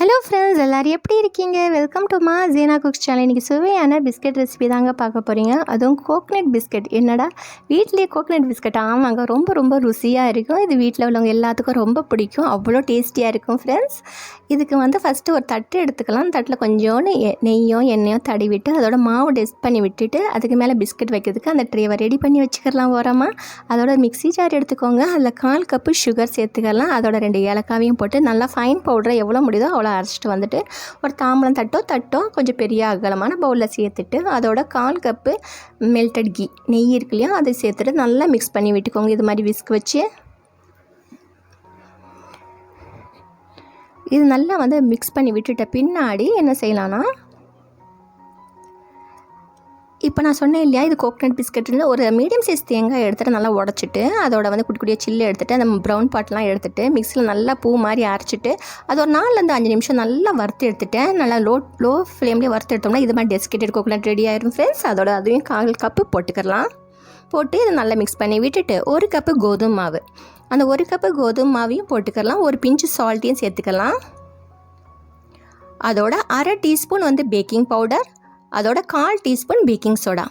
Hello friends எல்லோரும் எப்படி இருக்கீங்க? வெல்கம் டு மா ஜீனா குக்ஸ் சேனல் இன்றைக்கி சுவையான பிஸ்கட் ரெசிபி தாங்க பார்க்க போகிறீங்க அதுவும் கோக்னட் பிஸ்கட் என்னடா? வீட்லேயே கோக்னட் பிஸ்கட் ஆமாங்க. ரொம்ப ரொம்ப ருசியாக இருக்கும். இது வீட்டில் உள்ளவங்க எல்லாத்துக்கும் ரொம்ப பிடிக்கும். அவ்வளோ டேஸ்டியாக இருக்கும் ஃப்ரெண்ட்ஸ் இதுக்கு வந்து ஃபஸ்ட்டு ஒரு தட்டு எடுத்துக்கலாம். தட்டில் கொஞ்சோண்டு நெய்யோ நெய்யும் எண்ணெயும் தடவிட்டு அதோட மாவு டெஸ்ட் பண்ணி விட்டுட்டு அதுக்கு மேலே பிஸ்கட் வைக்கிறதுக்கு அந்த ட்ரேவை ரெடி பண்ணி வச்சுக்கலாம் ஓரமாக அதோட மிக்ஸி ஜார் எடுத்துக்கோங்க. அதில் கால் கப்பு சுகர் சேர்த்துக்கலாம். அதோட ரெண்டு ஏலக்காவையும் போட்டு நல்லா ஃபைன் பவுடரை எவ்வளோ முடியுதோ அவ்வளோ அரைச்சிட்டு வந்துட்டு ஒரு தாம்பளம் தட்டோ தட்டோ கொஞ்சம் பெரிய அகலமான பவுலில் சேர்த்துட்டு அதோட கால் கப்பு மெல்டட் கீ நெய் இருக்கு இல்லையா அதை சேர்த்துட்டு நல்லா மிக்ஸ் பண்ணி விட்டுக்கோங்க. இது மாதிரி விஸ்க் வச்சு. இது நல்லா வந்து மிக்ஸ் பண்ணி விட்டுட்ட பின்னாடி என்ன செய்யலான்னா இப்போ நான் சொன்னேன் இல்லையா இது கோகனட் பிஸ்கட்னு ஒரு மீடியம் சைஸ் தேங்காய் எடுத்துகிட்டு நல்லா உடச்சிட்டு அதோட வந்து குட்டி குட்டியாக சில்லு எடுத்துகிட்டு அந்த ப்ரௌன் பாட்டெலாம் எடுத்துகிட்டு மிக்சியில் நல்லா பூ மாதிரி அரைச்சிட்டு அது ஒரு நாலுலேருந்து அஞ்சு நிமிஷம் நல்லா வறுத்து எடுத்துட்டேன். நல்லா லோ லோ ஃப்ளேம்லேயே வறுத்து எடுத்தோம்னா இது மாதிரி டெஸ்கேட்டட் கோகனட் ரெடி ஆயிரும் ஃப்ரெண்ட்ஸ் அதோட அதையும் கால் கப்பு போட்டுக்கலாம். போட்டு இதை நல்லா மிக்ஸ் பண்ணி விட்டுட்டு ஒரு கப்பு கோதுமை மாவு. அந்த ஒரு கப்பு கோதுமை மாவையும் போட்டுக்கலாம். ஒரு பிஞ்சு சால்ட்டையும் சேர்த்துக்கலாம். அதோட அரை டீஸ்பூன் வந்து பேக்கிங் பவுடர் அதோட கால் டீஸ்பூன் பேக்கிங் சோடா.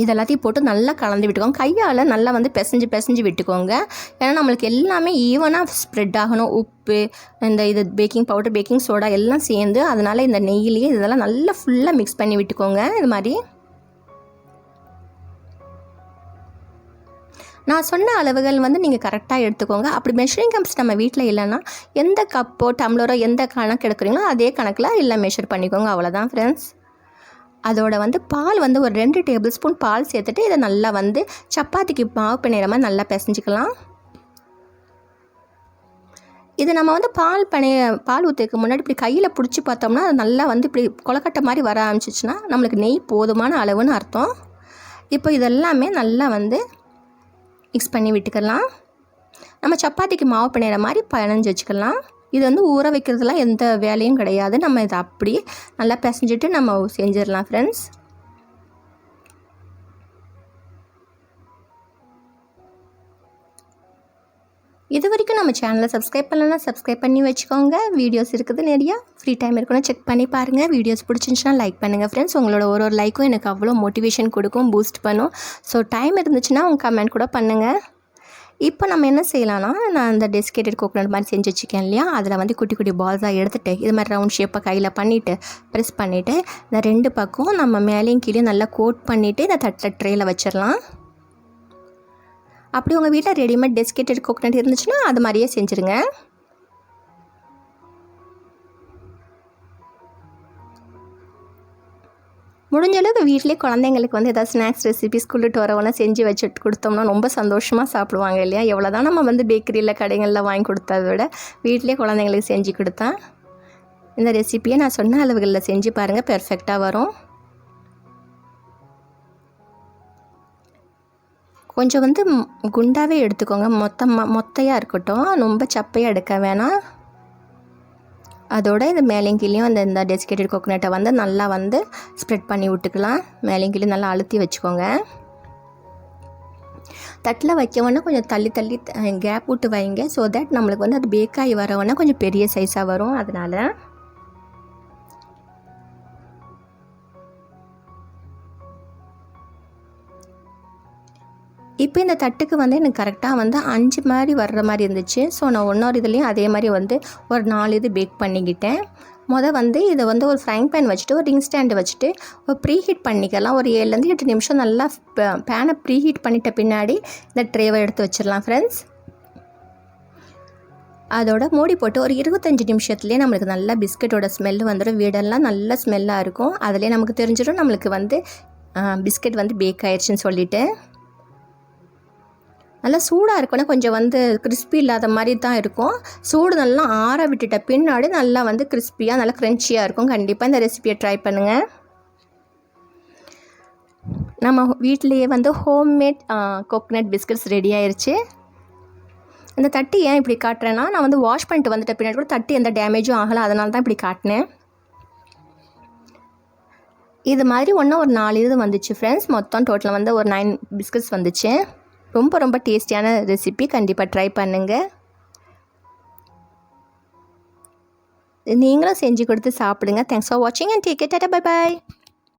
இதெல்லாத்தையும் போட்டு நல்லா கலந்து விட்டுக்கோங்க. கையால் நல்லா வந்து பிசைஞ்சு பிசைஞ்சு விட்டுக்கோங்க. ஏன்னா நம்மளுக்கு எல்லாமே ஈவனாக ஸ்ப்ரெட் ஆகணும். உப்பு இந்த இது பேக்கிங் பவுடர் பேக்கிங் சோடா எல்லாம் சேர்ந்து அதனால் இந்த நெய்யிலேயே இதெல்லாம் நல்லா ஃபுல்லாக மிக்ஸ் பண்ணி விட்டுக்கோங்க. இது மாதிரி. நான் சொன்ன அளவுகள் வந்து நீங்கள் கரெக்டாக எடுத்துக்கோங்க. அப்படி மெஷரிங் கப்ஸ் நம்ம வீட்டில் இல்லைன்னா எந்த கப்போ டம்ளரோ எந்த கணக்கு எடுக்கிறீங்களோ அதே கணக்கில் இல்லை மெஷர் பண்ணிக்கோங்க. அவ்வளோதான் ஃப்ரெண்ட்ஸ் அதோட வந்து பால் வந்து ஒரு ரெண்டு டேபிள் ஸ்பூன் பால் சேர்த்துட்டு இதை நல்லா வந்து சப்பாத்திக்கு மாவு பிணையிற மாதிரி நல்லா பிசைஞ்சிக்கலாம். இது நம்ம வந்து பால் பனைய பால் ஊற்றுக்கு முன்னாடி இப்படி கையில் பிடிச்சி பார்த்தோம்னா அது நல்லா வந்து இப்படி கொலக்கட்டை மாதிரி வர ஆரம்பிச்சிச்சுன்னா நம்மளுக்கு நெய் போதுமான அளவுன்னு அர்த்தம். இப்போ இதெல்லாமே நல்லா வந்து மிக்ஸ் பண்ணி விட்டுக்கலாம். நம்ம சப்பாத்திக்கு மாவு பிணையிற மாதிரி பிணைஞ்சு வச்சுக்கலாம். இது வந்து ஊற வைக்கிறதுலாம் எந்த வேலையும் கிடையாது. நம்ம இதை அப்படியே நல்லா பிசைஞ்சிட்டு நம்ம செஞ்சிடலாம் ஃப்ரெண்ட்ஸ் இது வரைக்கும் நம்ம சேனலை சப்ஸ்கிரைப் பண்ணலன்னா சப்ஸ்கிரைப் பண்ணி வச்சுக்கோங்க. வீடியோஸ் இருக்குது நிறையா. ஃப்ரீ டைம் இருக்குன்னு செக் பண்ணி பாருங்கள் வீடியோஸ் பிடிச்சிருந்துச்சுன்னா லைக் பண்ணுங்கள் ஃப்ரெண்ட்ஸ் உங்களோட ஒரு ஒரு லைக்கும் எனக்கு அவ்வளோ மோட்டிவேஷன் கொடுக்கும் பூஸ்ட் பண்ணும். ஸோ டைம் இருந்துச்சுன்னா உங்கள் கமெண்ட் கூட பண்ணுங்கள் இப்போ நம்ம என்ன செய்யலாம்னா நான் அந்த டெஸ்கேட்டட் கோக்கனட் மாதிரி செஞ்சு வச்சுக்கேன் இல்லையா? அதில் வந்து குட்டி குட்டி பால்ஸாக எடுத்துகிட்டு இது மாதிரி ரவுண்ட் ஷேப்பை கையில் பண்ணிவிட்டு ப்ரெஸ் பண்ணிவிட்டு இந்த ரெண்டு பக்கம் நம்ம மேலேயும் கீழே நல்லா கோட் பண்ணிவிட்டு இந்த தட்டில் ட்ரேயில் வச்சிடலாம். அப்படி உங்கள் வீட்டில் ரெடிமேட் டெஸ்கேட்டட் கோகனட் இருந்துச்சுன்னா அது மாதிரியே செஞ்சுருங்க. முடிஞ்ச அளவுக்கு வீட்டிலே குழந்தைங்களுக்கு வந்து ஏதாவது ஸ்நாக்ஸ் ரெசிபி ஸ்கூலுட்டு வரவெல்லாம் செஞ்சு வச்சுட்டு கொடுத்தோம்னா ரொம்ப சந்தோஷமாக சாப்பிடுவாங்க இல்லையா? எவ்வளோ தான் நம்ம வந்து பேக்கரியில் கடைகளில் வாங்கி கொடுத்ததை விட வீட்டிலே குழந்தைங்களுக்கு செஞ்சு கொடுத்தா இந்த ரெசிப்பியை நான் சொன்ன அளவுகளில் செஞ்சு பாருங்கள் பெர்ஃபெக்டாக வரும். கொஞ்சம் வந்து குண்டாகவே எடுத்துக்கோங்க. மொத்தமாக மொத்தையாக இருக்கட்டும். ரொம்ப சப்பையாக எடுக்க வேணாம். அதோட இந்த மேலேயும் கீழேயும் அந்த இந்த டெசிகேட்டட் கோகோனட்டை வந்து நல்லா வந்து ஸ்ப்ரெட் பண்ணி விட்டுக்கலாம். மேலேயும் கீழே நல்லா அழுத்தி வச்சுக்கோங்க. தட்டில் வைக்கவோன்னா கொஞ்சம் தள்ளி தள்ளி கேப் விட்டு வைங்க. ஸோ தட் நம்மளுக்கு வந்து அது பேக்காகி வரவோன்னா கொஞ்சம் பெரிய சைஸாக வரும். அதனால் இப்போ இந்த தட்டுக்கு வந்து எனக்கு கரெக்டாக வந்து அஞ்சு மாதிரி வர்ற மாதிரி இருந்துச்சு. ஸோ நான் ஒன்றொரு இதுலேயும் அதே மாதிரி வந்து ஒரு நாலு இது பேக் பண்ணிக்கிட்டேன். மொதல் வந்து இதை வந்து ஒரு ஃப்ரைங் பேன் வச்சுட்டு ஒரு ரிங் ஸ்டாண்டு வச்சுட்டு ஒரு ப்ரீ ஹீட் பண்ணிக்கலாம். ஒரு ஏழுலேருந்து எட்டு நிமிஷம் நல்லா பேனை ப்ரீ ஹீட் பண்ணிட்ட பின்னாடி இந்த ட்ரேவை எடுத்து வச்சிடலாம் ஃப்ரெண்ட்ஸ் அதோட மூடி போட்டு ஒரு இருபத்தஞ்சி நிமிஷத்துலேயே நம்மளுக்கு நல்லா பிஸ்கட்டோட ஸ்மெல் வந்துடும் வீடெல்லாம் நல்ல ஸ்மெல்லாக இருக்கும். அதுலேயே நமக்கு தெரிஞ்சிடும் நம்மளுக்கு வந்து பிஸ்கெட் வந்து பேக் ஆயிடுச்சுன்னு சொல்லிவிட்டு நல்லா சூடாக இருக்கணும். கொஞ்சம் வந்து கிறிஸ்பி இல்லாத மாதிரி தான் இருக்கும். சூடு நல்லா ஆற விட்டுட்ட பின்னாடி நல்லா வந்து கிறிஸ்பியாக நல்லா க்ரன்ச்சியாக இருக்கும். கண்டிப்பாக இந்த ரெசிபியை ட்ரை பண்ணுங்கள் நம்ம வீட்டிலேயே வந்து ஹோம்மேட் கோகனட் பிஸ்கட்ஸ் ரெடி ஆயிடுச்சு இந்த தட்டி ஏன் இப்படி காட்டுறேன்னா நான் வந்து வாஷ் பண்ணிட்டு வந்துட்ட பின்னாடி கூட தட்டி எந்த டேமேஜும் ஆகலை. அதனால தான் இப்படி காட்டினேன். இது மாதிரி ஒன்றும் ஒரு நாலு இது வந்துச்சு ஃப்ரெண்ட்ஸ் மொத்தம் டோட்டலாக வந்து ஒரு நைன் பிஸ்கட்ஸ் வந்துச்சு. ரொம்ப ரொம்ப டேஸ்டியான ரெசிபி. கண்டிப்பாக ட்ரை பண்ணுங்கள் நீங்களும் செஞ்சு கொடுத்து சாப்பிடுங்க. தேங்க்ஸ் ஃபார் வாட்சிங் and take tata bye bye